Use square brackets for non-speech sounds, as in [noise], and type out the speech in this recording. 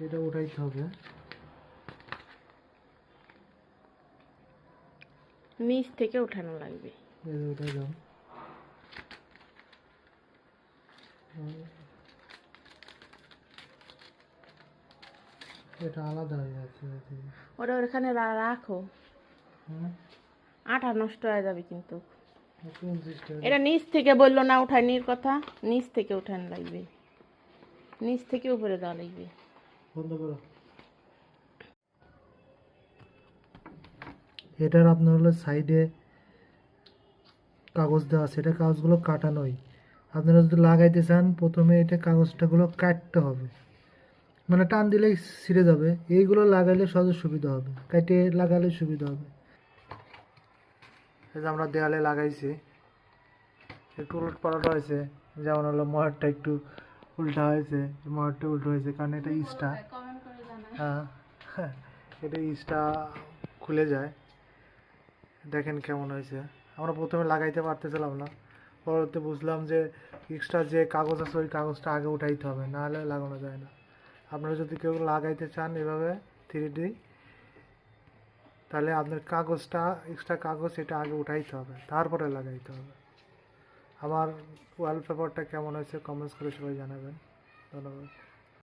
এটা উঠাইতে হবে। নিচ থেকে উঠানো লাগবে। যে উঠাইলাম এটা আলাদা হয়ে যাচ্ছে ওটা ওখানে রাখো। আঠা নষ্ট হয়ে যাবে কিন্তু। এটা নিচ থেকে বলল না উঠানির কথা। নিচ থেকে উঠানো লাগবে। নিচ থেকে উপরে দেওয়া লাগবে। বন্ধ করো। এটার আপনার হলো সাইডে কাগজ দেওয়া আছে। এটা কাগজগুলো কাটানোই। আপনারা যদি লাগাইতে চান, প্রথমে এটা কাগজটাগুলো কাটতে হবে। মানে টান দিলেই ছিঁড়ে যাবে। এইগুলো লাগাইলে সহজে সুবিধা হবে। কাটে লাগালে সুবিধা হবে। এই যে আমরা দেয়ালে লাগাইছি। একটু উলট পালট হয়েছে। যেমন হলো ময়ূরটা একটু উল্টা হয়েছে ময়ূরটা উল্টো হয়েছে কারণ এটা ইস্টা হ্যাঁ [laughs] এটা ইস্টা খুলে যায়। দেখেন কেমন হয়েছে। আমরা প্রথমে লাগাইতে পারতেছিলাম না। পরবর্তী বুঝলাম যে এক্সট্রা যে কাগজ আছে ওই কাগজটা আগে উঠাইতে হবে নাহলে লাগানো যায় না। আপনারা যদি কেউ লাগাইতে চান এভাবে থ্রি ডি তাহলে আপনার কাগজটা এক্সট্রা কাগজ এটা আগে উঠাইতে হবে তারপরে লাগাইতে হবে। আমার ওয়ালপেপারটা কেমন হয়েছে কমেন্টস করে সবাই জানাবেন। ধন্যবাদ।